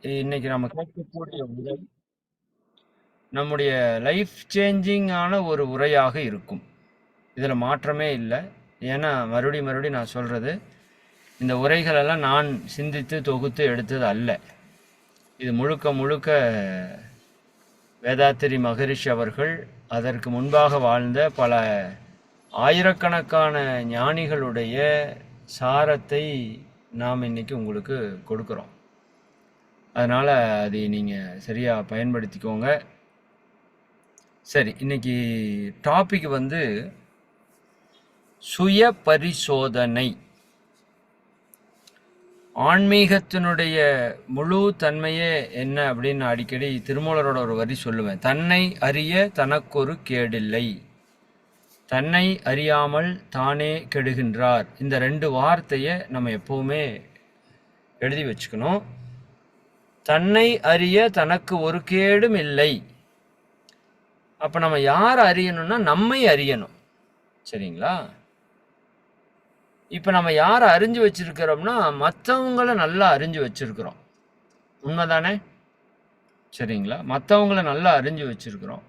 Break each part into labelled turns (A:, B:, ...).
A: இன்னைக்கு நம்ம கேட்கக்கூடிய உரை நம்முடைய லைஃப் சேஞ்சிங்கான ஒரு உரையாக இருக்கும். இதில் மாற்றமே இல்லை. ஏன்னா மறுபடியும் மறுபடி நான் சொல்கிறது இந்த உரைகளெல்லாம் நான் சிந்தித்து தொகுத்து எடுத்தது அல்ல. இது முழுக்க முழுக்க வேதாத்திரி மகரிஷி அவர்கள் அதற்கு முன்பாக வாழ்ந்த பல ஆயிரக்கணக்கான ஞானிகளுடைய சாரத்தை நாம் இன்றைக்கி உங்களுக்கு கொடுக்குறோம். அதனால் அதை நீங்கள் சரியாக பயன்படுத்திக்கோங்க. சரி இன்னைக்கு டாபிக் வந்து சுய பரிசோதனை ஆன்மீகத்தினுடைய முழு தன்மையே என்ன அப்படின்னு அடிக்கடி திருமூலரோட ஒரு வரி சொல்லுவேன். தன்னை அறிய தனக்கொரு கேடில்லை. தன்னை அறியாமல் தானே கெடுகின்றார். இந்த ரெண்டு வார்த்தையை நம்ம எப்போவுமே எழுதி வச்சுக்கணும். தன்னை அறிய தனக்கு ஒரு கேடும் இல்லை. அப்போ நம்ம யார் அறியணும்னா நம்மை அறியணும். சரிங்களா? இப்போ நம்ம யாரை அறிஞ்சு வச்சிருக்கிறோம்னா மற்றவங்கள நல்லா அறிஞ்சு வச்சிருக்கிறோம். உண்மைதானே? சரிங்களா? மற்றவங்கள நல்லா அறிஞ்சு வச்சிருக்கிறோம்.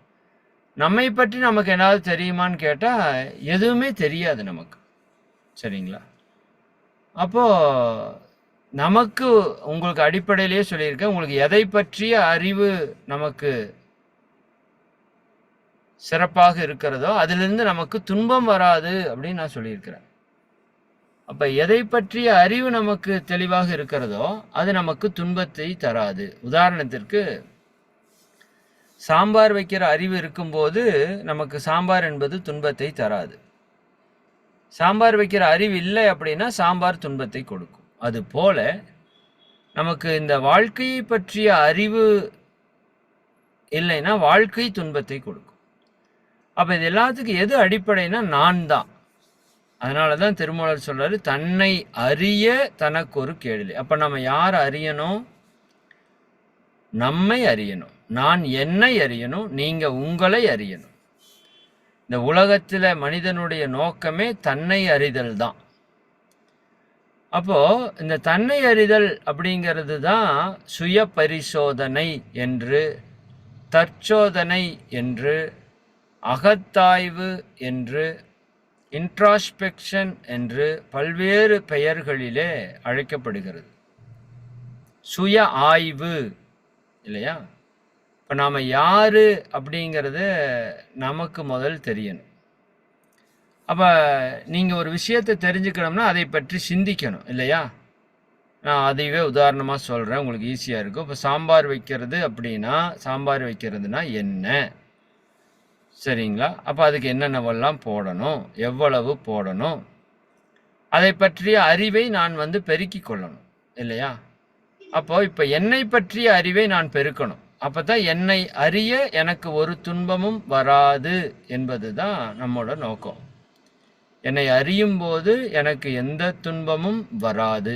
A: நம்மை பற்றி நமக்கு ஏதாவது தெரியுமான்னு கேட்டால் எதுவுமே தெரியாது நமக்கு. சரிங்களா? அப்போது நமக்கு உங்களுக்கு அடிப்படையிலேயே சொல்லியிருக்கேன். உங்களுக்கு எதை பற்றிய அறிவு நமக்கு சிறப்பாக இருக்கிறதோ அதிலிருந்து நமக்கு துன்பம் வராது அப்படின்னு நான் சொல்லியிருக்கிறேன். அப்போ எதை பற்றிய அறிவு நமக்கு தெளிவாக இருக்கிறதோ அது நமக்கு துன்பத்தை தராது. உதாரணத்திற்கு சாம்பார் வைக்கிற அறிவு இருக்கும்போது நமக்கு சாம்பார் என்பது துன்பத்தை தராது. சாம்பார் வைக்கிற அறிவு இல்லை அப்படின்னா சாம்பார் துன்பத்தை கொடுக்கும். அதுபோல நமக்கு இந்த வாழ்க்கையை பற்றிய அறிவு இல்லைன்னா வாழ்க்கை துன்பத்தை கொடுக்கும். அப்போ இது எல்லாத்துக்கும் எது அடிப்படைனா நான் தான். அதனால தான் திருமூலர் சொல்கிறாரு தன்னை அறிய தனக்கு ஒரு கேள்வி அப்போ நம்ம யார் அறியணும்? நம்மை அறியணும். நான் என்னை அறியணும் நீங்கள் உங்களை அறியணும். இந்த உலகத்தில் மனிதனுடைய நோக்கமே தன்னை அறிதல் தான். அப்போ இந்த தன்னை அறிதல் அப்படிங்கிறது தான் சுய பரிசோதனை என்று தற்சோதனை என்று அகத்தாய்வு என்று இன்ட்ராஸ்பெக்ஷன் என்று பல்வேறு பெயர்களிலே அழைக்கப்படுகிறது. சுய ஆய்வு இல்லையா? இப்போ நாம் யார் அப்படிங்கிறது நமக்கு முதல் தெரியணும். அப்போ நீங்கள் ஒரு விஷயத்தை தெரிஞ்சுக்கணும்னா அதை பற்றி சிந்திக்கணும் இல்லையா? நான் அதையவே உதாரணமாக சொல்கிறேன் உங்களுக்கு ஈஸியாக இருக்கும். இப்போ சாம்பார் வைக்கிறது அப்படின்னா சாம்பார் வைக்கிறதுனா என்ன? சரிங்களா? அப்போ அதுக்கு என்னென்னவெல்லாம் போடணும்? எவ்வளவு போடணும்? அதை பற்றிய அறிவை நான் வந்து பெருக்கிக் கொள்ளணும் இல்லையா? அப்போ இப்போ என்னை பற்றிய அறிவை நான் பெருக்கணும். அப்போ தான் என்னை அறிய எனக்கு ஒரு துன்பமும் வராது என்பது தான் நம்மளோட நோக்கம். என்னை அறியும் போது எனக்கு எந்த துன்பமும் வராது.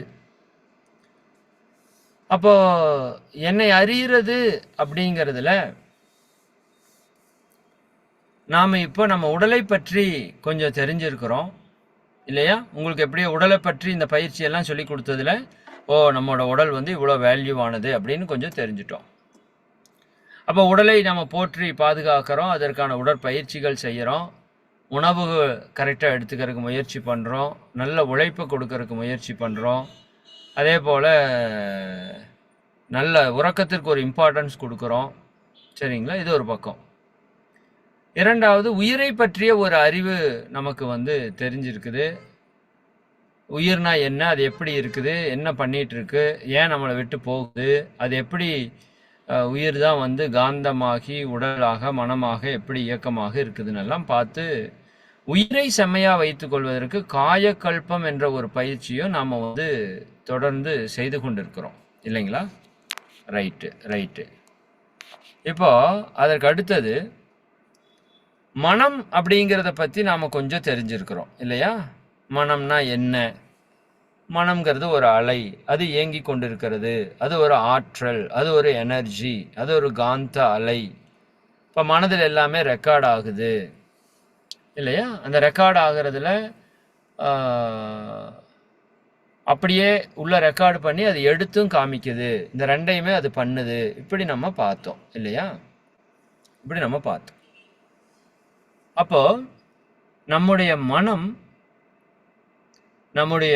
A: அப்போ என்னை அறிகிறது அப்படிங்கிறதுல நாம் இப்போ நம்ம உடலை பற்றி கொஞ்சம் தெரிஞ்சிருக்கிறோம். இல்லையா? உங்களுக்கு எப்படியோ உடலை பற்றி இந்த பயிற்சியெல்லாம் சொல்லி கொடுத்ததுல ஓ நம்மளோட உடல் வந்து இவ்வளோ வேல்யூவானது அப்படின்னு கொஞ்சம் தெரிஞ்சிட்டோம். அப்போ உடலை நம்ம போற்றி பாதுகாக்கிறோம் அதற்கான உடற்பயிற்சிகள் செய்கிறோம். உணவு கரெக்டாக எடுத்துக்கிறதுக்கு முயற்சி பண்ணுறோம் நல்ல உழைப்பு கொடுக்கறதுக்கு முயற்சி பண்ணுறோம் அதே போல் நல்ல உறக்கத்திற்கு ஒரு இம்பார்ட்டன்ஸ் கொடுக்குறோம். சரிங்களா? இது ஒரு பக்கம். இரண்டாவது உயிரை பற்றிய ஒரு அறிவு நமக்கு வந்து தெரிஞ்சிருக்குது. உயிர்னா என்ன? அது எப்படி இருக்குது? என்ன பண்ணிகிட்டு இருக்கு ஏன் நம்மளை விட்டு போகுது? அது எப்படி உயிர் தான் வந்து காந்தமாகி உடலாக மனமாக எப்படி இயக்கமாக இருக்குதுன்னெல்லாம் பார்த்து உயிரை செம்மையாக வைத்துக் கொள்வதற்கு காயக்கல்பம் என்ற ஒரு பயிற்சியும் நாம் வந்து தொடர்ந்து செய்து கொண்டிருக்கிறோம். இல்லைங்களா? Right right. இப்போ அதற்கு அடுத்தது மனம் அப்படிங்கிறத பற்றி நாம் கொஞ்சம் தெரிஞ்சிருக்கிறோம் இல்லையா? மனம்னா என்ன? மனம்ங்கிறது ஒரு அலை அது இயங்கி கொண்டிருக்கிறது அது ஒரு ஆற்றல் அது ஒரு எனர்ஜி அது ஒரு காந்த அலை. இப்போ மனதில் எல்லாமே ரெக்கார்ட் ஆகுது. இல்லையா? அந்த ரெக்கார்ட் ஆகிறதுல அப்படியே உள்ள ரெக்கார்டு பண்ணி அது எடுத்தும் காமிக்குது. இந்த ரெண்டையுமே அது பண்ணுது. இப்படி நம்ம பார்த்தோம் இல்லையா? இப்படி நம்ம பார்த்தோம். அப்போ நம்முடைய மனம் நம்முடைய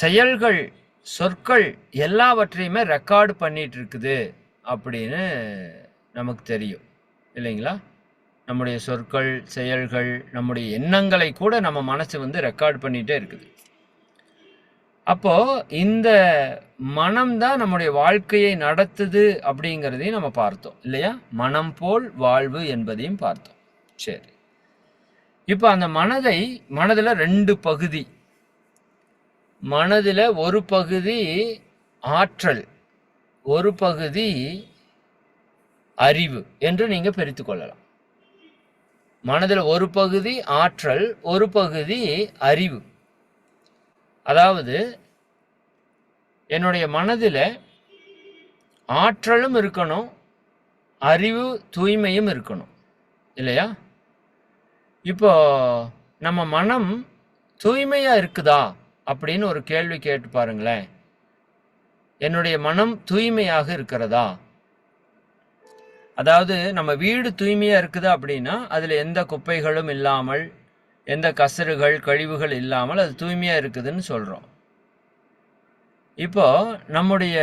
A: செயல்கள் சொற்கள் எல்லாவற்றையுமே ரெக்கார்டு பண்ணிட்டு இருக்குது அப்படின்னு நமக்கு தெரியும். இல்லைங்களா? நம்முடைய சொற்கள் செயல்கள் நம்முடைய எண்ணங்களை கூட நம்ம மனசு வந்து ரெக்கார்ட் பண்ணிகிட்டே இருக்குது. அப்போது இந்த மனம்தான் நம்முடைய வாழ்க்கையை நடத்துது அப்படிங்கிறதையும் நம்ம பார்த்தோம். இல்லையா? மனம் போல் வாழ்வு என்பதையும் பார்த்தோம். சரி. இப்போ அந்த மனதை மனதில் ரெண்டு பகுதி. மனதில் ஒரு பகுதி ஆற்றல் ஒரு பகுதி அறிவு என்று நீங்க பிரித்து கொள்ளலாம். மனதில் ஒரு பகுதி ஆற்றல் ஒரு பகுதி அறிவு. அதாவது என்னுடைய மனதில் ஆற்றலும் இருக்கணும் அறிவு தூய்மையும் இருக்கணும். இல்லையா? இப்போ நம்ம மனம் தூய்மையாக இருக்குதா? அப்படின்னு ஒரு கேள்வி கேட்டு பாருங்களேன். என்னுடைய மனம் தூய்மையாக இருக்கிறதா? அதாவது நம்ம வீடு தூய்மையாக இருக்குது அப்படின்னா அதில் எந்த குப்பைகளும் இல்லாமல் எந்த கசறுகள் கழிவுகள் இல்லாமல் அது தூய்மையாக இருக்குதுன்னு சொல்கிறோம் இப்போ நம்முடைய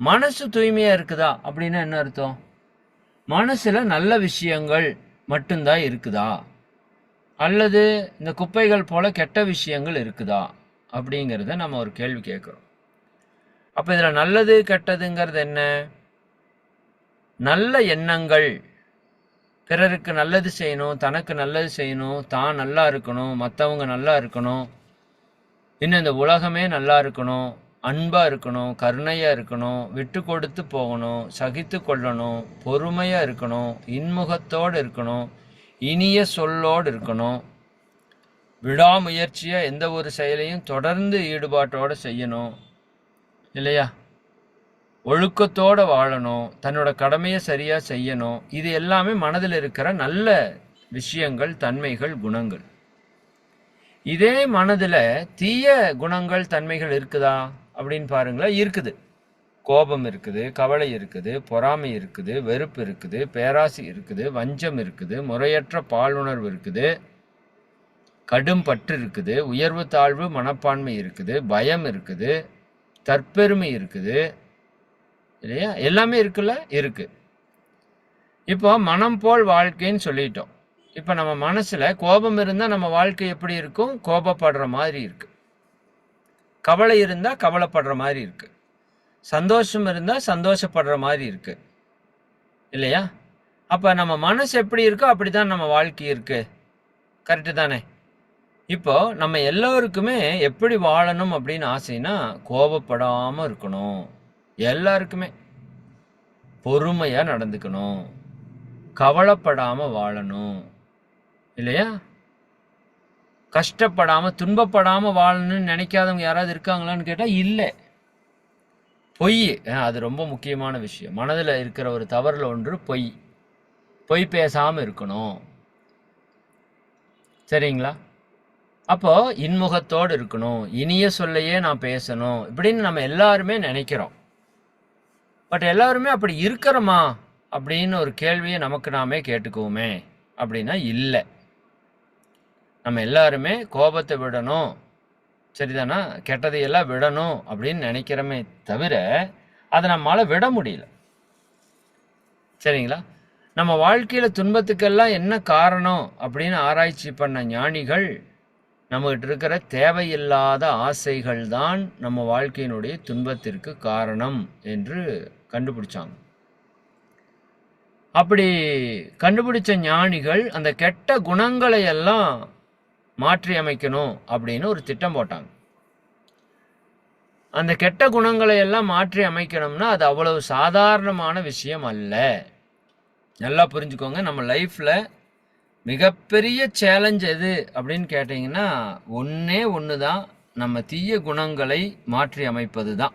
A: மனசு தூய்மையாக இருக்குதா அப்படின்னா என்ன அர்த்தம்? மனசில் நல்ல விஷயங்கள் மட்டும்தான் இருக்குதா? அல்லது இந்த குப்பைகள் போல கெட்ட விஷயங்கள் இருக்குதா? அப்படிங்கிறத நம்ம ஒரு கேள்வி கேட்குறோம். அப்போ இதில் நல்லது கெட்டதுங்கிறது என்ன? நல்ல எண்ணங்கள். பிறருக்கு நல்லது செய்யணும் தனக்கு நல்லது செய்யணும் தான் நல்லா இருக்கணும் மற்றவங்க நல்லா இருக்கணும். இன்னும் இந்த உலகமே நல்லா இருக்கணும் அன்பாக இருக்கணும் கருணையாக இருக்கணும் விட்டு கொடுத்து போகணும் சகித்து கொள்ளணும் பொறுமையாக இருக்கணும் இன்முகத்தோடு இருக்கணும் இனிய சொல்லோடு இருக்கணும். விடாமுயற்சியாக எந்த ஒரு செயலையும் தொடர்ந்து ஈடுபாட்டோடு செய்யணும். இல்லையா? ஒழுக்கத்தோட வாழணும் தன்னோட கடமையை சரியா செய்யணும் இது எல்லாமே மனதில் இருக்கிற நல்ல விஷயங்கள் தன்மைகள் குணங்கள். இதே மனதில் தீய குணங்கள் தன்மைகள் இருக்குதா? அப்படின்னு பாருங்களேன் இருக்குது. கோபம் இருக்குது கவலை இருக்குது பொறாமை இருக்குது வெறுப்பு இருக்குது பேராசை இருக்குது வஞ்சம் இருக்குது முறையற்ற பாலுணர்வு இருக்குது கடும் பற்று இருக்குது உயர்வு தாழ்வு மனப்பான்மை இருக்குது பயம் இருக்குது தற்பெருமை இருக்குது இல்லையா? எல்லாமே இருக்குல்ல? இருக்கு. இப்போ மனம் போல் வாழ்க்கைன்னு சொல்லிட்டோம். இப்போ நம்ம மனசில் கோபம் இருந்தால் நம்ம வாழ்க்கை எப்படி இருக்கும்? கோபப்படுற மாதிரி இருக்கு. கவலை இருந்தால் கவலைப்படுற மாதிரி இருக்கு. சந்தோஷம் இருந்தால் சந்தோஷப்படுற மாதிரி இருக்கு. இல்லையா? அப்போ நம்ம மனசு எப்படி இருக்கோ அப்படி தான் நம்ம வாழ்க்கை இருக்கு. கரெக்டு தானே? இப்போ நம்ம எல்லோருக்குமே எப்படி வாழணும் அப்படின்னு ஆசைன்னா கோபப்படாமல் இருக்கணும். எல்லாருக்குமே பொறுமையாக நடந்துக்கணும். கவலைப்படாமல் வாழணும். இல்லையா? கஷ்டப்படாமல் துன்பப்படாமல் வாழணும்னு நினைக்காதவங்க யாராவது இருக்காங்களான்னு கேட்டால் இல்லை. பொய் அது ரொம்ப முக்கியமான விஷயம். மனதில் இருக்கிற ஒரு தவறில் ஒன்று பொய். பொய் பேசாமல் இருக்கணும். சரிங்களா? அப்போ இன்முகத்தோடு இருக்கணும். இனிய சொல்லையே நான் பேசணும். இப்படின்னு நம்ம எல்லாருமே நினைக்கிறோம். பட் எல்லாருமே அப்படி இருக்கிறோமா அப்படின்னு ஒரு கேள்வியை நமக்கு நாமே கேட்டுக்குவோமே அப்படின்னா இல்லை. நம்ம எல்லாருமே கோபத்தை விடணும். சரிதானா? கெட்டதையெல்லாம் விடணும் அப்படின்னு நினைக்கிறோமே தவிர அதை நம்மளால் விட முடியல. சரிங்களா? நம்ம வாழ்க்கையில் துன்பத்துக்கெல்லாம் என்ன காரணம் அப்படின்னு ஆராய்ச்சி பண்ண ஞானிகள் நம்மகிட்ட இருக்கிற தேவையில்லாத ஆசைகள் தான் நம்ம வாழ்க்கையினுடைய துன்பத்திற்கு காரணம் என்று கண்டுபிடிச்சாங்க. அப்படி கண்டுபிடிச்ச ஞானிகள் அந்த கெட்ட குணங்களை எல்லாம் மாற்றி அமைக்கணும் அப்படின்னு ஒரு திட்டம் போட்டாங்க. அந்த கெட்ட குணங்களை எல்லாம் மாற்றி அமைக்கணும்னா அது அவ்வளவு சாதாரணமான விஷயம் அல்ல. நல்லா புரிஞ்சுக்கோங்க நம்ம லைஃப்பில் மிகப்பெரிய சேலஞ்ச் எது அப்படின்னு கேட்டிங்கன்னா ஒன்றே ஒன்று தான் நம்ம தீய குணங்களை மாற்றி அமைப்பது தான்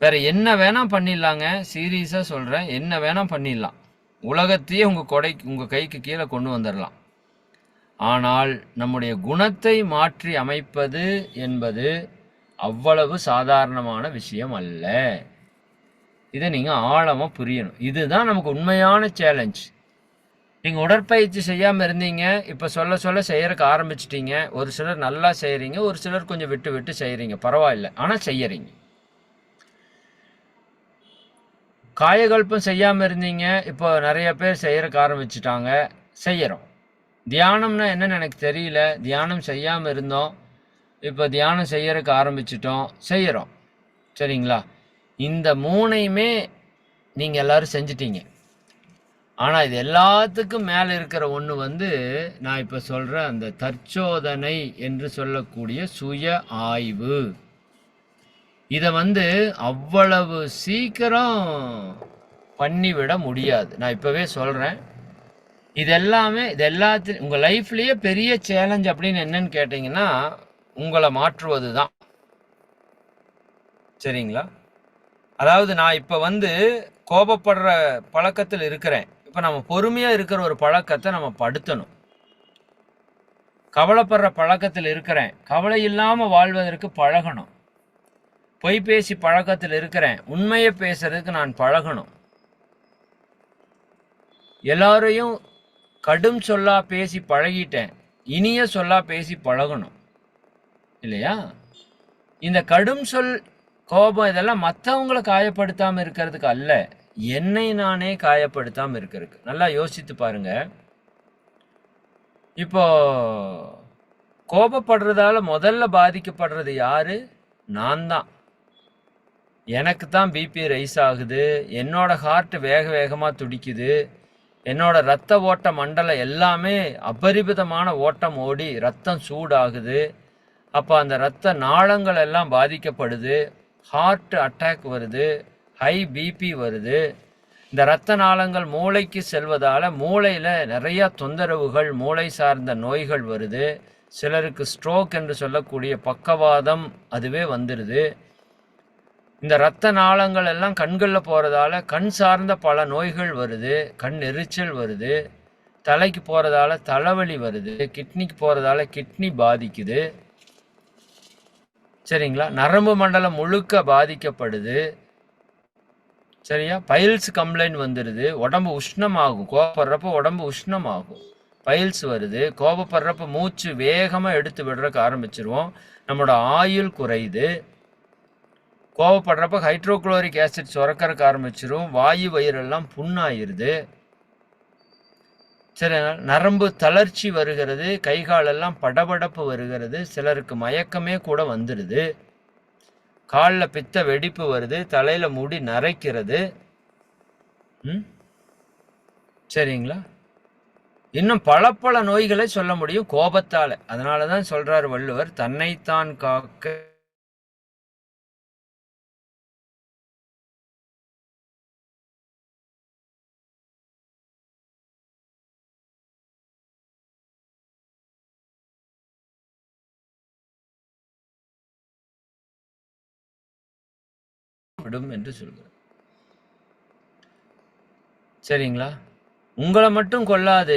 A: வேற என்ன வேணா பண்ணிடலாங்க. சீரியஸாக சொல்கிறேன் என்ன வேணா பண்ணிடலாம். உலகத்தையே உங்கள் கொடை உங்கள் கைக்கு கீழே கொண்டு வந்துடலாம். ஆனால் நம்முடைய குணத்தை மாற்றி அமைப்பது என்பது அவ்வளவு சாதாரணமான விஷயம் அல்ல. இதை நீங்கள் ஆழமாக புரியணும். இதுதான் நமக்கு உண்மையான சேலஞ்ச் நீங்கள் உடற்பயிற்சி செய்யாமல் இருந்தீங்க. இப்போ சொல்ல சொல்ல செய்யறதுக்கு ஆரம்பிச்சிட்டீங்க. ஒரு சிலர் நல்லா செய்கிறீங்க ஒரு சிலர் கொஞ்சம் விட்டு விட்டு செய்கிறீங்க பரவாயில்ல. ஆனால் செய்யறீங்க. காயகல்பம் செய்யாமல் இருந்தீங்க இப்போ நிறைய பேர் செய்யறதுக்கு ஆரம்பிச்சிட்டாங்க செய்கிறோம் தியானம்னா என்னன்னு எனக்கு தெரியல தியானம் செய்யாமல் இருந்தோம் இப்போ தியானம் செய்யறதுக்கு ஆரம்பிச்சிட்டோம் செய்கிறோம் சரிங்களா? இந்த மூணையுமே நீங்கள் எல்லோரும் செஞ்சிட்டீங்க. ஆனால் இது எல்லாத்துக்கும் மேலே இருக்கிற ஒன்று வந்து நான் இப்போ சொல்கிற அந்த தற்சோதனை என்று சொல்லக்கூடிய சுய ஆய்வு. இதை வந்து அவ்வளவு சீக்கிரம் பண்ணிவிட முடியாது. நான் இப்போவே சொல்கிறேன் இது எல்லாமே இது எல்லாத்தையும் உங்கள் லைஃப்லேயே பெரிய சேலஞ்ச் அப்படின்னு என்னன்னு கேட்டிங்கன்னா உங்களை மாற்றுவது தான் சரிங்களா? அதாவது நான் இப்போ வந்து கோபப்படுற பழக்கத்தில் இருக்கிறேன். இப்போ நம்ம பொறுமையாக இருக்கிற ஒரு பழக்கத்தை நம்ம படுத்தணும். கவலைப்படுற பழக்கத்தில் இருக்கிறேன். கவலை இல்லாமல் வாழ்வதற்கு பழகணும். பொய் பேசி பழக்கத்தில் இருக்கிறேன். உண்மையை பேசுறதுக்கு நான் பழகணும். எல்லாரையும் கடும் சொல்லா பேசி பழகிட்டேன். இனிய சொல்லா பேசி பழகணும். இல்லையா? இந்த கடும் சொல் கோபம் இதெல்லாம் மற்றவங்கள காயப்படுத்தாமல் இருக்கிறதுக்கு அல்ல. என்னை நானே காயப்படுத்தாமல் இருக்கிறதுக்கு. நல்லா யோசித்து பாருங்க. இப்போ கோபப்படுறதால முதல்ல பாதிக்கப்படுறது யாரு? நான் தான் எனக்கு தான் பிபி ரைஸ் ஆகுது. என்னோட ஹார்ட் வேக வேகமாக துடிக்குது. என்னோட ரத்த ஓட்ட மண்டலம் எல்லாமே அபரிமிதமான ஓட்டம் ஓடி ரத்தம் சூடாகுது. அப்போ அந்த ரத்த நாளங்கள் எல்லாம் பாதிக்கப்படுது. ஹார்ட் அட்டாக் வருது. ஹை பிபி வருது. இந்த இரத்த நாளங்கள் மூளைக்கு செல்வதால் மூளையில் நிறையா தொந்தரவுகள் மூளை சார்ந்த நோய்கள் வருது. சிலருக்கு ஸ்ட்ரோக் என்று சொல்லக்கூடிய பக்கவாதம் அதுவே வந்துடுது இந்த இரத்த நாளங்கள் எல்லாம் கண்களில் போகிறதால கண் சார்ந்த பல நோய்கள் வருது கண் எரிச்சல் வருது தலைக்கு போகிறதால தலைவலி வருது கிட்னிக்கு போகிறதால கிட்னி பாதிக்குது. சரிங்களா? நரம்பு மண்டலம் முழுக்க பாதிக்கப்படுது. சரியா? பைல்ஸ் கம்ப்ளைண்ட் வந்துடுது உடம்பு உஷ்ணமாகும். கோபப்படுறப்ப உடம்பு உஷ்ணமாகும். பைல்ஸ் வருது. கோபப்படுறப்ப மூச்சு வேகமாக எடுத்து விடுறக்கு ஆரம்பிச்சிருவோம். நம்மளோட ஆயுள் குறையுது. கோவப்படுறப்ப ஹைட்ரோக்ளோரிக் ஆசிட் சுரக்கறக்கு ஆரம்பிச்சிரும். வாயு வயிறெல்லாம் புண்ணாயிருது சரி நரம்பு தளர்ச்சி வருகிறது. கை காலெல்லாம் படபடப்பு வருகிறது. சிலருக்கு மயக்கமே கூட வந்துடுது. காலில் பித்த வெடிப்பு வருது. தலையில் முடி நரைக்கிறது. ம்? சரிங்களா? இன்னும் பல பல நோய்களை சொல்ல முடியும் கோபத்தால். அதனால தான் சொல்கிறார் வள்ளுவர் தன்னைத்தான் காக்க விடும் என்று சொல்கிறார் சரிங்களா? உங்களை மட்டும் கொல்லாது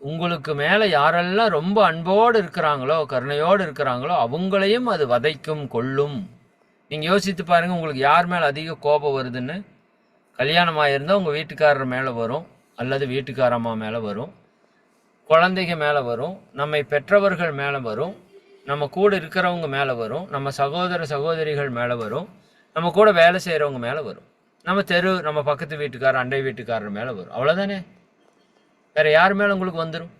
A: உங்களுக்கு மேலே யாரெல்லாம் ரொம்ப அன்போடு இருக்கிறாங்களோ கருணையோடு இருக்கிறாங்களோ அவங்களையும் அது வதைக்கும் கொள்ளும் நீங்கள் யோசித்து பாருங்கள் உங்களுக்கு யார் மேலே அதிக கோபம் வருதுன்னு. கல்யாணம் ஆகியிருந்தால் உங்கள் வீட்டுக்காரர் மேலே வரும் அல்லது வீட்டுக்காரம்மா மேலே வரும். குழந்தைங்க மேலே வரும் நம்மை பெற்றவர்கள் மேலே வரும் நம்ம கூட இருக்கிறவங்க மேலே வரும் நம்ம சகோதர சகோதரிகள் மேலே வரும். நம்ம கூட வேலை செய்கிறவங்க மேலே வரும். நம்ம தெரு நம்ம பக்கத்து வீட்டுக்காரர் அண்டை வீட்டுக்காரர் மேலே வரும். அவ்வளோதானே வேறு யார் மேலே உங்களுக்கு வந்துடும்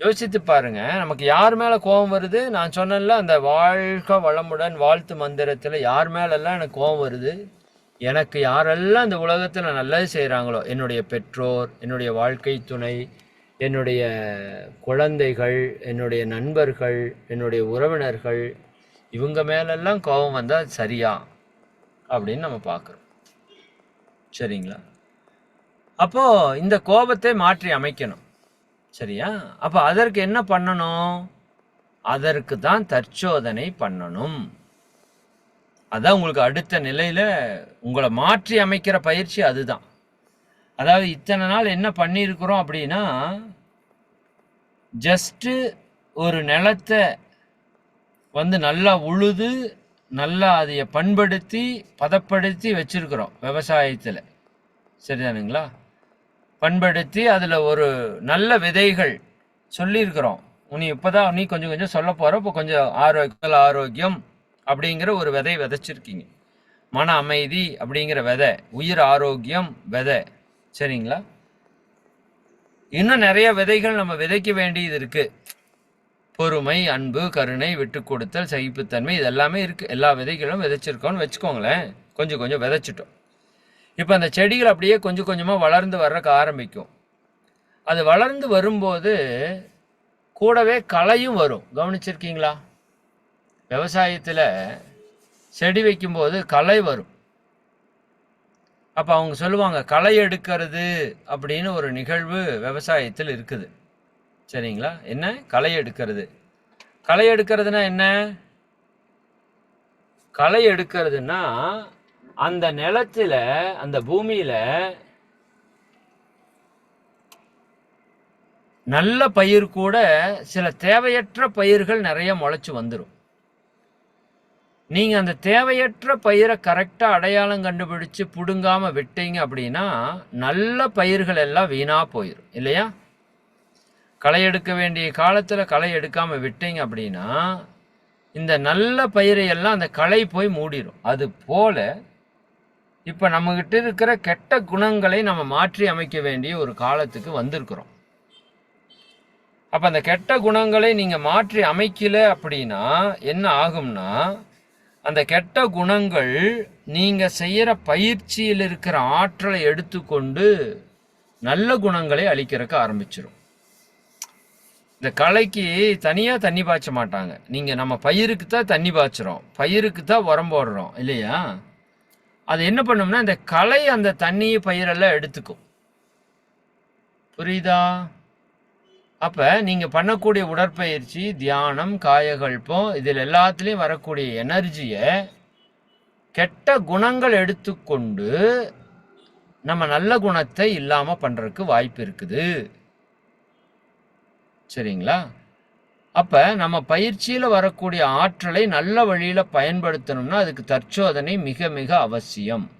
A: யோசித்து பாருங்க. நமக்கு யார் மேலே கோபம் வருது? நான் சொன்னேன்ல அந்த வாழ்க வளமுடன் வாழ்த்து மந்திரத்தில் யார் மேலெல்லாம் எனக்கு கோபம் வருது? எனக்கு யாரெல்லாம் இந்த உலகத்தில் நல்லது செய்கிறாங்களோ என்னுடைய பெற்றோர் என்னுடைய வாழ்க்கை துணை என்னுடைய குழந்தைகள் என்னுடைய நண்பர்கள் என்னுடைய உறவினர்கள் இவங்க மேலெல்லாம் கோபம் வந்தால் சரியா? அப்படின்னு நம்ம பார்க்குறோம். சரிங்களா? அப்போது இந்த கோபத்தை மாற்றி அமைக்கணும். சரியா? அப்போ அதற்கு என்ன பண்ணணும்? அதற்கு தான் தற்சோதனை பண்ணணும். அதான் உங்களுக்கு அடுத்த நிலையில் உங்களை மாற்றி அமைக்கிற பயிற்சி அதுதான். அதாவது இத்தனை நாள் என்ன பண்ணியிருக்கிறோம் அப்படின்னா ஜஸ்ட்டு ஒரு நிலத்தை வந்து நல்லா உழுது நல்லா அதைய பண்படுத்தி பதப்படுத்தி வச்சுருக்குறோம் விவசாயத்தில். சரிதானுங்களா? பண்படுத்தி அதில் ஒரு நல்ல விதைகள் சொல்லியிருக்கிறோம். நீ இப்போதான் நீ கொஞ்சம் கொஞ்சம் சொல்ல போகிற இப்போ கொஞ்சம் ஆரோக்கியம் ஆரோக்கியம் அப்படிங்கிற ஒரு விதை விதைச்சிருக்கீங்க. மன அமைதி அப்படிங்கிற விதை உயிர் ஆரோக்கியம் விதை. சரிங்களா? இன்னும் நிறைய விதைகள் நம்ம விதைக்க வேண்டியது இருக்குது பொறுமை அன்பு கருணை விட்டு கொடுத்தல் சகிப்புத்தன்மை இது எல்லாமே எல்லா விதைகளும் விதைச்சிருக்கோம்னு வச்சுக்கோங்களேன். கொஞ்சம் கொஞ்சம் விதைச்சிட்டோம். இப்போ அந்த செடிகள் அப்படியே கொஞ்சம் கொஞ்சமாக வளர்ந்து வர்றதுக்கு ஆரம்பிக்கும். அது வளர்ந்து வரும்போது கூடவே களையும் வரும். கவனிச்சிருக்கீங்களா? விவசாயத்தில் செடி வைக்கும்போது களை வரும். அப்போ அவங்க சொல்லுவாங்க களை எடுக்கிறது அப்படின்னு ஒரு நிகழ்வு விவசாயத்தில் இருக்குது. சரிங்களா? என்ன? களை எடுக்கிறது. களை எடுக்கிறதுனா என்ன? களை எடுக்கிறதுனா அந்த நிலத்தில் அந்த பூமியில் நல்ல பயிர் கூட சில தேவையற்ற பயிர்கள் நிறைய முளைச்சு வந்துடும் நீங்கள் அந்த தேவையற்ற பயிரை கரெக்டாக அடையாளம் கண்டுபிடிச்சு பிடுங்காமல் விட்டீங்க அப்படின்னா நல்ல பயிர்கள் எல்லாம் வீணாக போயிடும் இல்லையா? களை எடுக்க வேண்டிய காலத்தில் களை எடுக்காமல் விட்டீங்க அப்படின்னா இந்த நல்ல பயிரையெல்லாம் அந்த களை போய் மூடிடும் அது போல இப்போ நம்மகிட்ட இருக்கிற கெட்ட குணங்களை நம்ம மாற்றி அமைக்க வேண்டிய ஒரு காலத்துக்கு வந்திருக்கிறோம். அப்போ அந்த கெட்ட குணங்களை நீங்கள் மாற்றி அமைக்கல அப்படின்னா என்ன ஆகும்னா அந்த கெட்ட குணங்கள் நீங்கள் செய்கிற பயிற்சியில் இருக்கிற ஆற்றலை எடுத்துக்கொண்டு நல்ல குணங்களை அளிக்கிறக்க ஆரம்பிச்சிடும் இந்த களைக்கு தனியாக தண்ணி பாய்ச்ச மாட்டாங்க. நீங்கள் நம்ம பயிருக்கு தான் தண்ணி பாய்ச்சுறோம். பயிருக்கு தான் உரம் போடுறோம். இல்லையா? அது என்ன பண்ணும்னா இந்த களை அந்த தண்ணியை பயிரெல்லாம் எடுத்துக்கும். புரியுதா? அப்போ நீங்கள் பண்ணக்கூடிய உடற்பயிற்சி தியானம் காயகல்பம் இதில் எல்லாத்துலேயும் வரக்கூடிய எனர்ஜியை கெட்ட குணங்கள் எடுத்துக்கொண்டு நம்ம நல்ல குணத்தை இல்லாமல் பண்ணுறதுக்கு வாய்ப்பு இருக்குது. சரிங்களா? அப்போ நம்ம பயிற்சியில் வரக்கூடிய ஆற்றலை நல்ல வழியில் பயன்படுத்தணும்னா அதுக்கு தற்சோதனை மிக மிக அவசியம்.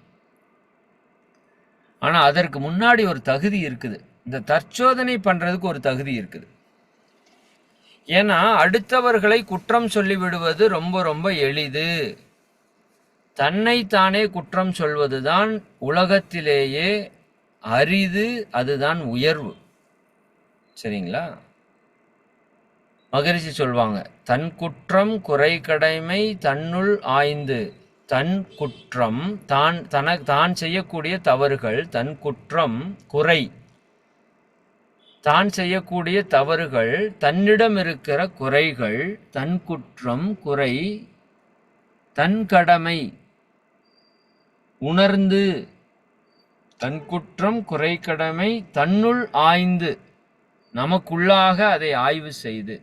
A: ஆனால் அதற்கு முன்னாடி ஒரு தகுதி இருக்குது. இந்த தற்சோதனை பண்ணுறதுக்கு ஒரு தகுதி இருக்குது. ஏன்னா அடுத்தவர்களை குற்றம் சொல்லிவிடுவது ரொம்ப ரொம்ப எளிது. தன்னை தானே குற்றம் சொல்வதுதான் உலகத்திலேயே அரிது அதுதான் உயர்வு. சரிங்களா? மகரிஷி சொல்வாங்க தன் குற்றம் குறை கடமை தன்னுள் ஆய்ந்து. தன் குற்றம் தான் தன தான் செய்யக்கூடிய தவறுகள் தன் குற்றம் குறை. தான் செய்யக்கூடிய தவறுகள் தன்னிடம் இருக்கிற குறைகள் தன் குற்றம் குறை. தன் கடமை உணர்ந்து. தன் குற்றம் குறை கடமை தன்னுள் ஆய்ந்து. நமக்குள்ளாக அதை ஆய்வு செய்து.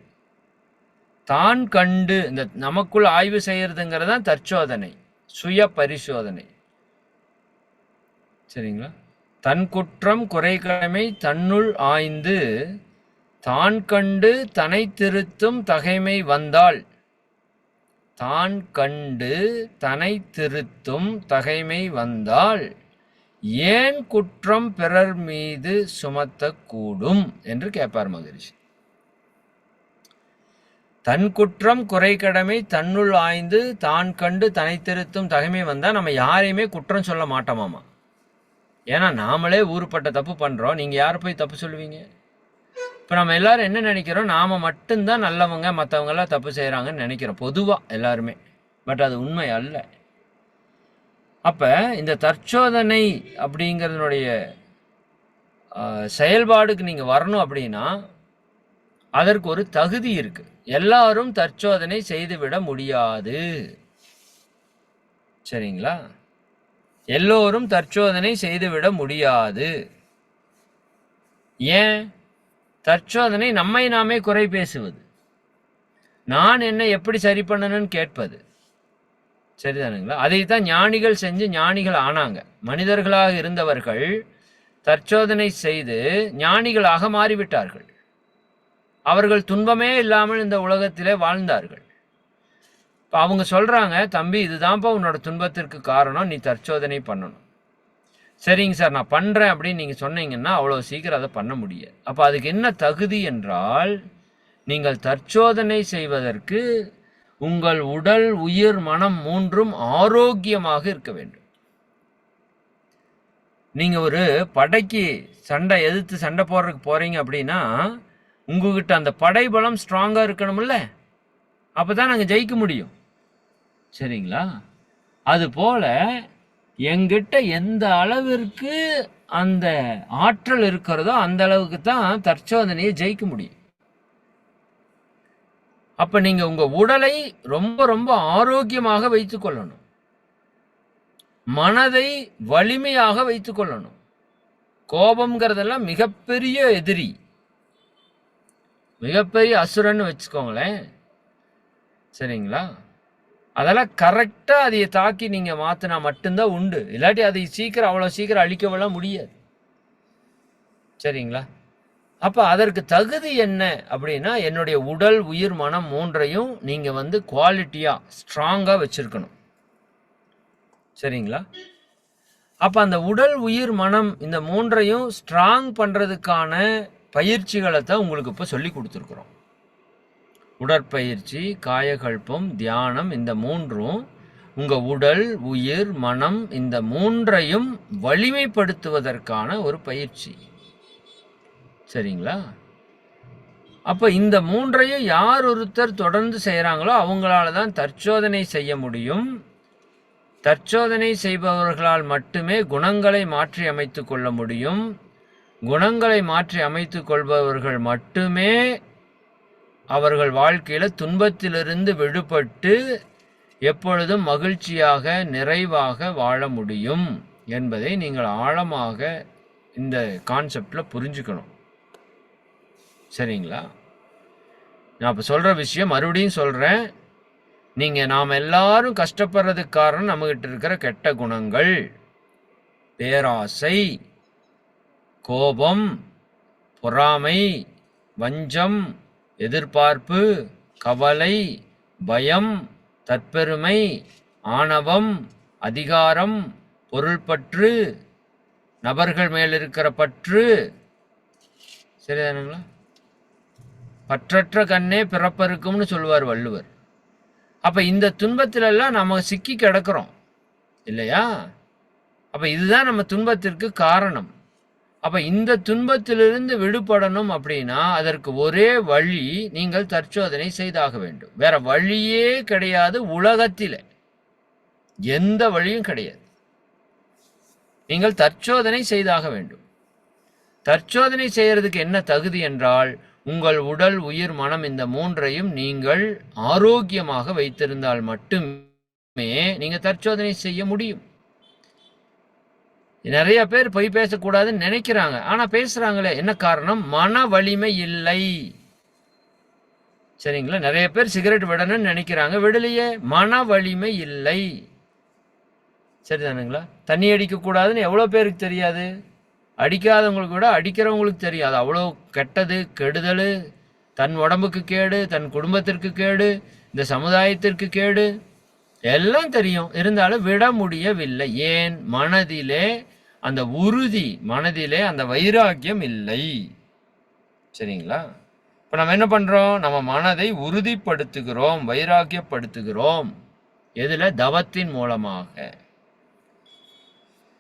A: தான் கண்டு இந்த நமக்குள் ஆய்வு செய்யறதுங்கிறது தான் தற்சோதனை சுய பரிசோதனை. சரிங்களா? தன் குற்றம் குறைகடமை தன்னுள் ஆய்ந்து தான் கண்டு தனை திருத்தும் தகைமை வந்தால் தான் கண்டு தனை திருத்தும் தகைமை வந்தால் ஏன் குற்றம் பிறர் மீது சுமத்தக்கூடும்? என்று கேட்பார் மகரிஷி. தன் குற்றம் குறை கடமை தன்னுள் ஆய்ந்து தான் கண்டு தனை திருத்தும் தகைமை வந்தால் நம்ம யாரையுமே குற்றம் சொல்ல மாட்டோமாமா? ஏன்னா நாமளே ஊருப்பட்ட தப்பு பண்ணுறோம் நீங்கள் யார் போய் தப்பு சொல்லுவீங்க? இப்போ நம்ம எல்லோரும் என்ன நினைக்கிறோம்? நாம் மட்டும்தான் நல்லவங்க மற்றவங்கெல்லாம் தப்பு செய்கிறாங்கன்னு நினைக்கிறோம். பொதுவாக எல்லாருமே. பட் அது உண்மை அல்ல. அப்போ இந்த தற்சோதனை அப்படிங்கிறதுனுடைய செயல்பாடுக்கு நீங்கள் வரணும் அப்படின்னா அதற்கு ஒரு தகுதி இருக்கு. எல்லாரும் தற்சோதனை செய்துவிட முடியாது. சரிங்களா? எல்லோரும் தற்சோதனை செய்துவிட முடியாது. ஏன்? தற்சோதனை நம்மை நாமே குறை பேசுவது. நான் என்ன எப்படி சரி பண்ணணும்னு கேட்பது. சரிதானுங்களா? அதைத்தான் ஞானிகள் செஞ்சு ஞானிகள் ஆனாங்க. மனிதர்களாக இருந்தவர்கள் தற்சோதனை செய்து ஞானிகளாக மாறிவிட்டார்கள். அவர்கள் துன்பமே இல்லாமல் இந்த உலகத்திலே வாழ்ந்தார்கள். இப்போ அவங்க சொல்கிறாங்க தம்பி இதுதான்ப்பா உன்னோட துன்பத்திற்கு காரணம். நீ தற்சோதனை பண்ணணும். சரிங்க சார் நான் பண்ணுறேன் அப்படின்னு நீங்கள் சொன்னீங்கன்னா அவ்வளோ சீக்கிரம் அதை பண்ண முடியாது. அப்போ அதுக்கு என்ன தகுதி என்றால் நீங்கள் தற்சோதனை செய்வதற்கு உங்கள் உடல் உயிர் மனம் மூன்றும் ஆரோக்கியமாக இருக்க வேண்டும். நீங்கள் ஒரு படைக்கு சண்டை எதிர்த்து சண்டை போடுறதுக்கு போகிறீங்க அப்படின்னா உங்ககிட்ட அந்த படைபலம் ஸ்ட்ராங்காக இருக்கணும்ல? அப்போ தான் நாங்கள் ஜெயிக்க முடியும். சரிங்களா? அதுபோல் எங்கிட்ட எந்த அளவிற்கு அந்த ஆற்றல் இருக்கிறதோ அந்த அளவுக்கு தான் தற்சோதனையை ஜெயிக்க முடியும். அப்போ நீங்கள் உங்கள் உடலை ரொம்ப ரொம்ப ஆரோக்கியமாக வைத்துக்கொள்ளணும் மனதை வலிமையாக வைத்துக்கொள்ளணும் கோபங்கிறதெல்லாம் கோபம்ங்கிறதெல்லாம் மிகப்பெரிய எதிரி. மிகப்பெரிய அசுரன்னு வச்சுக்கோங்களேன். சரிங்களா? அதெல்லாம் கரெக்டாக அதை தாக்கி நீங்கள் மாற்றினா மட்டும்தான் உண்டு. இல்லாட்டி அதை சீக்கிரம் அவ்வளோ சீக்கிரம் அழிக்கவெல்லாம் முடியாது. சரிங்களா? அப்போ அதற்கு தகுதி என்ன அப்படின்னா என்னுடைய உடல் உயிர் மனம் மூன்றையும் நீங்கள் வந்து குவாலிட்டியாக ஸ்ட்ராங்காக வச்சுருக்கணும். சரிங்களா? அப்போ அந்த உடல் உயிர் மனம் இந்த மூன்றையும் ஸ்ட்ராங் பண்ணுறதுக்கான பயிற்சிகளை தான் உங்களுக்கு இப்போ சொல்லி கொடுத்துருக்குறோம். உடற்பயிற்சி காயகல்பம் தியானம் இந்த மூன்றும் உங்கள் உடல் உயிர் மனம் இந்த மூன்றையும் வலிமைப்படுத்துவதற்கான ஒரு பயிற்சி. சரிங்களா? அப்போ இந்த மூன்றையும் யார் ஒருத்தர் தொடர்ந்து செய்கிறாங்களோ அவங்களால தான் தற்சோதனை செய்ய முடியும். தற்சோதனை செய்பவர்களால் மட்டுமே குணங்களை மாற்றி அமைத்து கொள்ள முடியும். குணங்களை மாற்றி அமைத்து கொள்பவர்கள் மட்டுமே அவர்கள் வாழ்க்கையில் துன்பத்திலிருந்து விடுபட்டு எப்பொழுதும் மகிழ்ச்சியாக நிறைவாக வாழ முடியும் என்பதை நீங்கள் ஆழமாக இந்த கான்செப்டில் புரிஞ்சுக்கணும். சரிங்களா? நான் இப்போ சொல்கிற விஷயம் மறுபடியும் சொல்கிறேன் நீங்கள் நாம் எல்லாரும் கஷ்டப்படுறதுக்கு காரணம் நம்மகிட்ட இருக்கிற கெட்ட குணங்கள். பேராசை. கோபம் பொறாமை வஞ்சம் எதிர்பார்ப்பு கவலை பயம் தற்பெருமை ஆணவம் அதிகாரம் பொருள்பற்று நபர்கள் மேல் இருக்கிற பற்று. சரிதானுங்களா? பற்றற்ற கண்ணே பிறப்பருக்கும்னு சொல்லுவார் வள்ளுவர். அப்போ இந்த துன்பத்திலெல்லாம் நம்ம சிக்கி கிடக்கிறோம் இல்லையா? அப்போ இதுதான் நம்ம துன்பத்திற்கு காரணம். அப்போ இந்த துன்பத்திலிருந்து விடுபடணும் அப்படின்னா அதற்கு ஒரே வழி நீங்கள் தற்சோதனை செய்தாக வேண்டும். வேற வழியே கிடையாது உலகத்தில். எந்த வழியும் கிடையாது. நீங்கள் தற்சோதனை செய்தாக வேண்டும். தற்சோதனை செய்யறதுக்கு என்ன தகுதி என்றால் உங்கள் உடல் உயிர் மனம் இந்த மூன்றையும் நீங்கள் ஆரோக்கியமாக வைத்திருந்தால் மட்டுமே நீங்கள் தற்சோதனை செய்ய முடியும். நிறைய பேர் பொய் பேசக்கூடாதுன்னு நினைக்கிறாங்க. ஆனால் பேசுகிறாங்களே என்ன காரணம்? மன வலிமை இல்லை. சரிங்களா? நிறைய பேர் சிகரெட் விடணும்னு நினைக்கிறாங்க. விடலையே மன வலிமை இல்லை. சரிதானுங்களா? தண்ணி அடிக்கக்கூடாதுன்னு எவ்வளோ பேருக்கு தெரியாது? அடிக்காதவங்களுக்கு விட அடிக்கிறவங்களுக்கு தெரியாது. அவ்வளோ கெட்டது கெடுதல். தன் உடம்புக்கு கேடு தன் குடும்பத்திற்கு கேடு இந்த சமுதாயத்திற்கு கேடு. எல்லாம் தெரியும். இருந்தாலும் விட முடியவில்லை. ஏன்? மனதிலே அந்த உறுதி மனதிலே அந்த வைராக்கியம் இல்லை. சரிங்களா? இப்போ நம்ம என்ன பண்ணுறோம் நம்ம மனதை உறுதிப்படுத்துகிறோம் வைராக்கியப்படுத்துகிறோம். எதில்? தவத்தின் மூலமாக.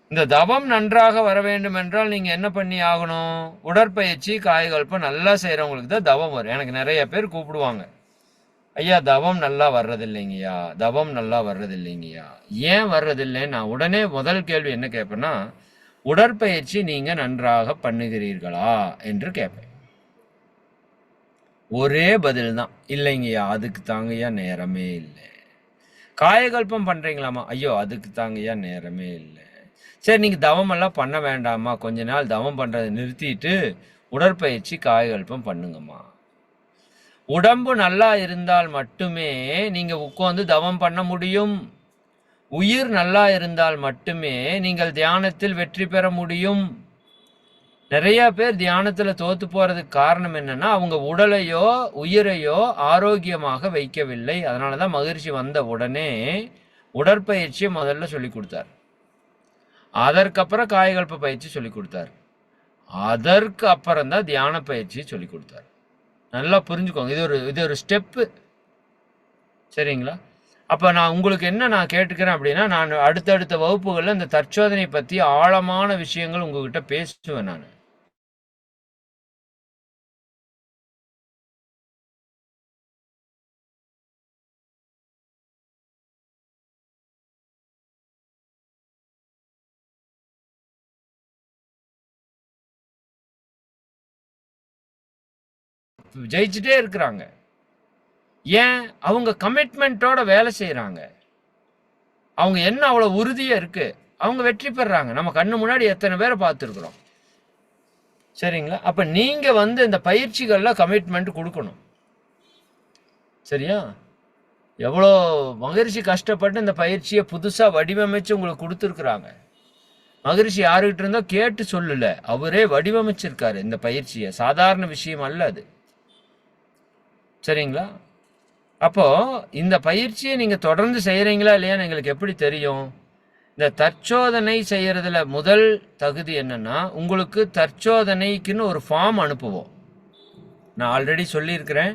A: இந்த தவம் நன்றாக வர வேண்டும் என்றால் நீங்கள் என்ன பண்ணி ஆகணும்? உடற்பயிற்சி காய்கல்பம் நல்லா செய்கிறவங்களுக்கு தான் தவம் வரும். எனக்கு நிறைய பேர் கூப்பிடுவாங்க. ஐயா தவம் நல்லா வர்றதில்லைங்கய்யா. தவம் நல்லா வர்றதில்லைங்கய்யா. ஏன் வர்றதில்லை? நான் உடனே முதல் கேள்வி என்ன கேட்பேன்னா உடற்பயிற்சி நீங்க நன்றாக பண்ணுகிறீர்களா என்று கேட்பேன். ஒரே பதில் தான் இல்லைங்கய்யா அதுக்கு தாங்கய்யா நேரமே இல்லை. காயகல்பம் பண்றீங்களாமா? ஐயோ அதுக்கு தாங்கய்யா நேரமே இல்லை. சரி நீங்க தவம் எல்லாம் பண்ண வேண்டாமா? கொஞ்ச நாள் தவம் பண்றதை நிறுத்திட்டு உடற்பயிற்சி காயகல்பம் பண்ணுங்கம்மா. உடம்பு நல்லா இருந்தால் மட்டுமே நீங்கள் உட்காந்து தவம் பண்ண முடியும். உயிர் நல்லா இருந்தால் மட்டுமே நீங்கள் தியானத்தில் வெற்றி பெற முடியும். நிறைய பேர் தியானத்தில் தோத்து போகிறதுக்கு காரணம் என்னன்னா அவங்க உடலையோ உயிரையோ ஆரோக்கியமாக வைக்கவில்லை. அதனாலதான் மகிழ்ச்சி வந்த உடனே உடற்பயிற்சியை முதல்ல சொல்லி கொடுத்தார். அதற்கப்புறம் காயகல்ப பயிற்சி சொல்லி கொடுத்தார். அதற்கு அப்புறம் தான் தியான பயிற்சி சொல்லி கொடுத்தார். நல்லா புரிஞ்சுக்கோங்க. இது ஒரு இது ஒரு ஸ்டெப்பு சரிங்களா? அப்போ நான் உங்களுக்கு என்ன நான் கேட்டுக்கிறேன் அப்படின்னா நான் அடுத்தடுத்த வகுப்புகளில் இந்த தற்சோதனை பற்றி ஆழமான விஷயங்கள் உங்ககிட்ட பேசுவேன் நான். ஜெயிச்சுட்டே இருக்கிறாங்க. ஏன்? அவங்க கமிட்மெண்ட்டோட வேலை செய்கிறாங்க அவங்க என்ன அவ்வளோ உறுதியாக இருக்கு. அவங்க வெற்றி பெறுறாங்க நம்ம கண்ணு முன்னாடி எத்தனை பேரை பார்த்துருக்குறோம்? சரிங்களா? அப்போ நீங்கள் வந்து இந்த பயிற்சிகளில் கமிட்மெண்ட் கொடுக்கணும். சரியா? எவ்வளோ மகிழ்ச்சி கஷ்டப்பட்டு இந்த பயிற்சியை புதுசாக வடிவமைச்சு உங்களுக்கு கொடுத்துருக்குறாங்க. மகிழ்ச்சி யாருக்கிட்ட இருந்தோ கேட்டு சொல்லலை. அவரே வடிவமைச்சிருக்காரு இந்த பயிற்சியை. சாதாரண விஷயம் அல்ல அது. சரிங்களா? அப்போது இந்த பயிற்சியை நீங்கள் தொடர்ந்து செய்கிறீங்களா இல்லையான்னு எங்களுக்கு எப்படி தெரியும்? இந்த தற்சோதனை செய்கிறதுல முதல் தகுதி என்னென்னா உங்களுக்கு தற்சோதனைக்குன்னு ஒரு ஃபார்ம் அனுப்புவோம். நான் ஆல்ரெடி சொல்லியிருக்கிறேன்.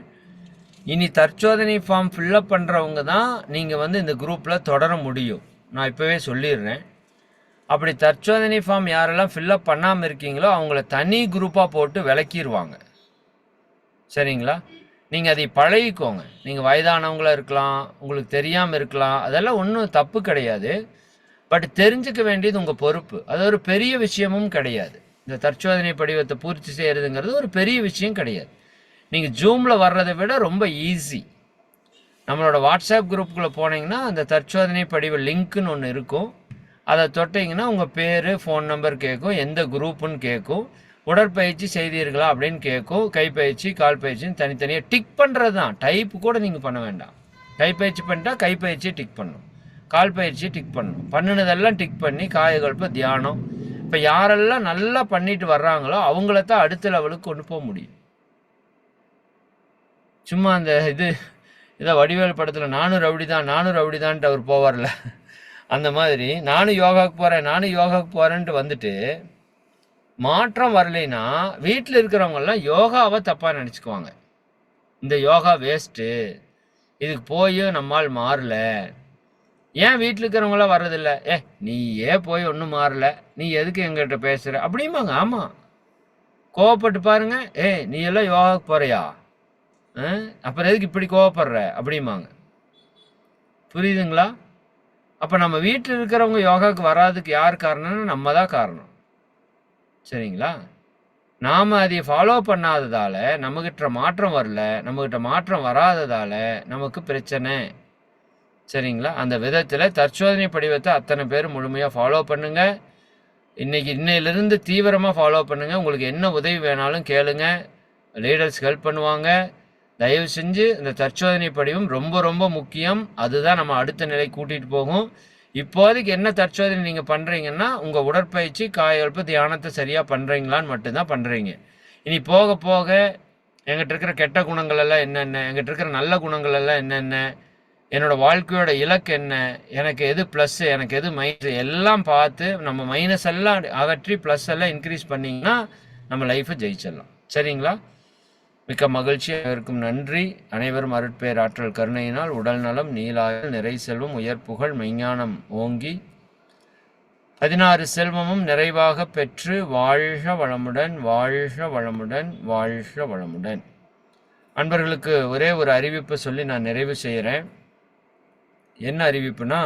A: இனி தற்சோதனை ஃபார்ம் ஃபில்லப் பண்ணுறவங்க தான் நீங்கள் வந்து இந்த குரூப்பில் தொடர முடியும். நான் இப்போவே சொல்லிடுறேன். அப்படி தற்சோதனை ஃபார்ம் யாரெல்லாம் ஃபில்லப் பண்ணாமல் இருக்கீங்களோ அவங்கள தனி குரூப்பாக போட்டு விளக்கிடுவாங்க சரிங்களா? நீங்கள் அதை பழகிக்கோங்க. நீங்கள் வயதானவங்களாக இருக்கலாம் உங்களுக்கு தெரியாமல் இருக்கலாம் அதெல்லாம் ஒன்றும் தப்பு கிடையாது. பட் தெரிஞ்சுக்க வேண்டியது உங்கள் பொறுப்பு. அது ஒரு பெரிய விஷயமும் கிடையாது. இந்த தற்சோதனை படிவத்தை பூர்த்தி செய்கிறதுங்கிறது ஒரு பெரிய விஷயம் கிடையாது. நீங்கள் ஜூமில் வர்றதை விட ரொம்ப ஈஸி நம்மளோட வாட்ஸ்அப் குரூப்புக்குள்ளே போனீங்கன்னா அந்த தற்சோதனை படிவ லிங்க்குன்னு ஒன்று இருக்கும். அதை தொட்டிங்கன்னா உங்கள் பேர் ஃபோன் நம்பர் கேட்கும் எந்த குரூப்புன்னு கேட்கும் உடற்பயிற்சி செய்தீர்களா அப்படின்னு கேட்கும். கைப்பயிற்சி கால் பயிற்சின்னு தனித்தனியாக டிக் பண்ணுறது தான் டைப் கூட நீங்கள் பண்ண வேண்டாம். கைப்பயிற்சி பண்ணிட்டா கைப்பயிற்சியை டிக் பண்ணணும். கால் பயிற்சி டிக் பண்ணணும். பண்ணினதெல்லாம் டிக் பண்ணி காயகல்ப தியானம். இப்போ யாரெல்லாம் நல்லா பண்ணிட்டு வர்றாங்களோ அவங்கள தான் அடுத்த லெவலுக்கு கொண்டு போக முடியும். சும்மா அந்த இது இதை வடிவேல் படத்தில் நானும் ரவுடி தான் நானும் ரவுடி தான்ட்டு அவர் போவார்ல. அந்த மாதிரி நானும் யோகாவுக்கு போகிறேன் நானும் யோகாவுக்கு போகிறேன்ட்டு வந்துட்டு மாற்றம் வரலைன்னா வீட்டில் இருக்கிறவங்கெல்லாம் யோகாவை தப்பாக நினச்சிக்குவாங்க. இந்த யோகா வேஸ்ட்டு இதுக்கு போய் நம்மால் மாறல. ஏன் வீட்டில் இருக்கிறவங்களாம் வர்றதில்ல? ஏ நீ ஏன் போய் ஒன்றும் மாறல. நீ எதுக்கு எங்கிட்ட பேசுகிற அப்படிம்பாங்க. ஆமாம் கோவப்பட்டு பாருங்க. ஏ நீ எல்லாம் யோகாவுக்கு போகிறியா அப்புறம் எதுக்கு இப்படி கோவப்படுற? அப்படிம்பாங்க. புரியுதுங்களா? அப்போ நம்ம வீட்டில் இருக்கிறவங்க யோகாவுக்கு வராதுக்கு யார் காரணம்னு நம்ம தான் காரணம். சரிங்களா? நாம் அதை ஃபாலோ பண்ணாததால் நம்மக்கிட்ட மாற்றம் வரல நம்மக்கிட்ட மாற்றம் வராததால் நமக்கு பிரச்சனை. சரிங்களா? அந்த விதத்தில் தற்சோதனை படிவத்தை அத்தனை பேர் முழுமையாக ஃபாலோ பண்ணுங்கள் இன்றைக்கி இன்னையிலிருந்து தீவிரமாக ஃபாலோ பண்ணுங்கள் உங்களுக்கு என்ன உதவி வேணாலும் கேளுங்க. லீடர்ஸ் ஹெல்ப் பண்ணுவாங்க. தயவு செஞ்சு இந்த தற்சோதனை படிவம் ரொம்ப ரொம்ப முக்கியம். அதுதான் நம்ம அடுத்த நிலை கூட்டிகிட்டு போகும். இப்போதைக்கு என்ன தற்சோதனை நீங்கள் பண்ணுறீங்கன்னா உங்கள் உடற்பயிற்சி காயொழுப்பு தியானத்தை சரியாக பண்ணுறீங்களான்னு மட்டும்தான் பண்ணுறீங்க இனி போக போக எங்கிட்ட இருக்கிற கெட்ட குணங்கள் எல்லாம் என்னென்ன எங்கிட்ட இருக்கிற நல்ல குணங்கள் எல்லாம் என்னென்ன என்னோட வாழ்க்கையோட இலக்கு என்ன எனக்கு எது ப்ளஸ்ஸு எனக்கு எது மைனஸ் எல்லாம் பார்த்து நம்ம மைனஸ் எல்லாம் அகற்றி ப்ளஸ் எல்லாம் இன்க்ரீஸ் பண்ணிங்கன்னா நம்ம லைஃப்பை ஜெயிச்சிடலாம். சரிங்களா? மிக்க மகிழ்ச்சி அனைவருக்கும் நன்றி. அனைவரும் அருட்பேர் ஆற்றல் கருணையினால் உடல் நலம் நீலாயல் நிறை செல்வம் உயர் புகழ் மெய்ஞானம் ஓங்கி பதினாறு செல்வமும் நிறைவாக பெற்று வாழ்க வளமுடன் வாழ்க வளமுடன் வாழ்க வளமுடன். அன்பர்களுக்கு ஒரே ஒரு அறிவிப்பு சொல்லி நான் நிறைவு செய்கிறேன். என்ன அறிவிப்புனா